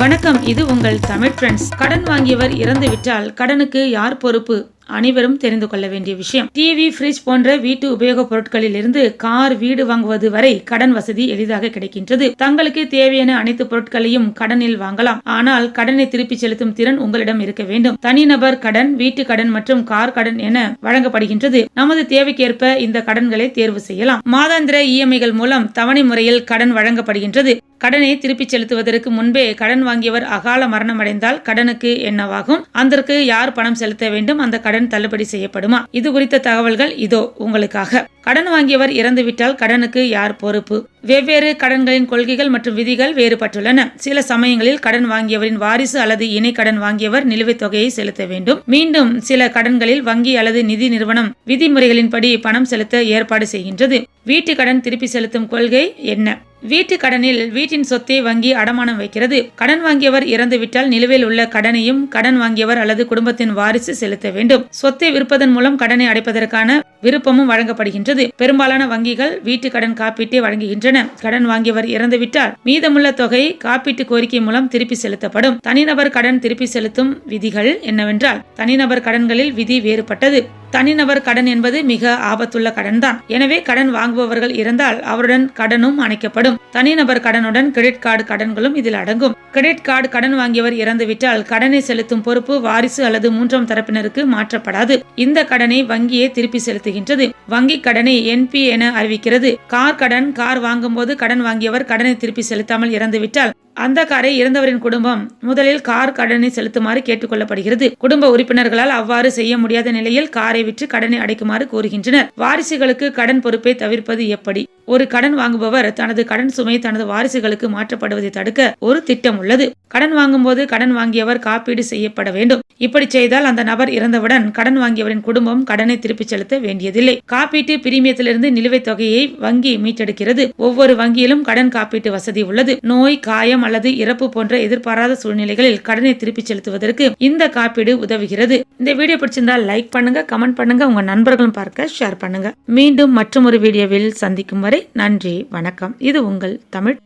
வணக்கம் இது உங்கள் தமிழ் ஃப்ரெண்ட்ஸ் கடன் வாங்கியவர் இறந்துவிட்டால் கடனுக்கு யார் பொறுப்பு? அனைவரும் தெரிந்து கொள்ள வேண்டிய விஷயம். டிவி ஃப்ரிட்ஜ் போன்ற வீட்டு உபயோகப் பொருட்களில் இருந்து கார் வீடு வாங்குவது வரை கடன் வசதி எளிதாக கிடைக்கின்றது. தங்களுக்கு தேவையான அனைத்து பொருட்களையும் கடனில் வாங்கலாம். ஆனால் கடனை திருப்பி செலுத்தும் திறன் உங்களிடம் இருக்க வேண்டும். தனிநபர் கடன் வீட்டு கடன் மற்றும் கார் கடன் என வழங்கப்படுகின்றது. நமது தேவைக்கேற்ப இந்த கடன்களை தேர்வு செய்யலாம். மாதாந்திர இஎம்ஐகள் மூலம் தவணை முறையில் கடன் வழங்கப்படுகின்றது. கடனை திருப்பி செலுத்துவதற்கு முன்பே கடன் வாங்கியவர் அகால மரணம் அடைந்தால் கடனுக்கு என்னவாகும்? அதற்கு யார் பணம் செலுத்த வேண்டும்? அந்த கடன் தள்ளுபடி செய்யப்படுமா? இது குறித்த தகவல்கள் இதோ உங்களுக்காக. கடன் வாங்கியவர் இறந்துவிட்டால் கடனுக்கு யார் பொறுப்பு? வெவ்வேறு கடன்களின் கொள்கைகள் மற்றும் விதிகள் வேறுபட்டுள்ளன. சில சமயங்களில் கடன் வாங்கியவரின் வாரிசு அல்லது இணை கடன் வாங்கியவர் நிலுவைத் தொகையை செலுத்த வேண்டும். மீண்டும் சில கடன்களில் வங்கி அல்லது நிதி நிறுவனம் விதிமுறைகளின்படி பணம் செலுத்த ஏற்பாடு செய்கின்றது. வீட்டு கடன் திருப்பி செலுத்தும் கொள்கை என்ன? வீட்டு கடனில் வீட்டின் சொத்தை வங்கி அடமானம் வைக்கிறது. கடன் வாங்கியவர் இறந்துவிட்டால் நிலுவையில் உள்ள கடனையும் கடன் வாங்கியவர் அல்லது குடும்பத்தின் வாரிசு செலுத்த வேண்டும். சொத்தை விற்பதன் மூலம் கடனை அடைப்பதற்கான விருப்பமும் வழங்கப்படுகின்றது. பெரும்பாலான வங்கிகள் வீட்டு கடன் காப்பீட்டை வழங்குகின்றன. கடன் வாங்கியவர் இறந்துவிட்டால் மீதமுள்ள தொகை காப்பீட்டு கோரிக்கை மூலம் திருப்பி செலுத்தப்படும். தனிநபர் கடன் திருப்பி செலுத்தும் விதிகள் என்னவென்றால் தனிநபர் கடன்களில் விதி வேறுபட்டது. தனிநபர் கடன் என்பது மிக ஆபத்துள்ள கடன் தான் எனவே கடன் வாங்குபவர்கள் இருந்தால் அவருடன் கடனும் அணைக்கப்படும். தனிநபர் கடனுடன் கிரெடிட் கார்டு கடன்களும் இதில் அடங்கும். கிரெடிட் கார்டு கடன் வாங்கியவர் இறந்துவிட்டால் கடனை செலுத்தும் பொறுப்பு வாரிசு அல்லது மூன்றாம் தரப்பினருக்கு மாற்றப்படாது. இந்த கடனை வங்கியே திருப்பி செலுத்துகின்றது. வங்கி கடனை என்பி என அறிவிக்கிறது. கார் கடன் கார் வாங்கும்போது கடன் வாங்கியவர் கடனை திருப்பி செலுத்தாமல் இறந்துவிட்டால் அந்த காரை இறந்தவரின் குடும்பம் முதலில் கார் கடனை செலுத்துமாறு கேட்டுக்கொள்ளப்படுகிறது. குடும்ப உறுப்பினர்களால் அவ்வாறு செய்ய முடியாத நிலையில் காரை விற்று கடனை அடைக்குமாறு கூறுகின்றனர் வாரிசுகளுக்கு கடன் பொறுப்பை தவிர்ப்பது எப்படி? ஒரு கடன் வாங்குபவர் தனது கடன் சுமை தனது வாரிசுகளுக்கு மாற்றப்படுவதை தடுக்க ஒரு திட்டம் உள்ளது. கடன் வாங்கும்போது கடன் வாங்கியவர் காப்பீடு செய்யப்பட வேண்டும். இப்படி செய்தால் அந்த நபர் இறந்தவுடன் கடன் வாங்கியவரின் குடும்பம் கடனை திருப்பிச் செலுத்த வேண்டியதில்லை. காப்பீட்டு பிரீமியத்திலிருந்து நிலுவைத் தொகையை வங்கி மீட்டெடுக்கிறது. ஒவ்வொரு வங்கியிலும் கடன் காப்பீட்டு வசதி உள்ளது. நோய் காயம் அல்லது இறப்பு போன்ற எதிர்பாராத சூழ்நிலைகளில் கடனை திருப்பிச் செலுத்துவதற்கு இந்த காப்பீடு உதவுகிறது. இந்த வீடியோ பிடிச்சிருந்தால் லைக் பண்ணுங்க கமெண்ட் பண்ணுங்க உங்க நண்பர்களும் பார்க்க ஷேர் பண்ணுங்க. மீண்டும் மற்றும் ஒரு வீடியோவில் சந்திக்கும் வரை நன்றி வணக்கம் இது உங்கள் தமிழ்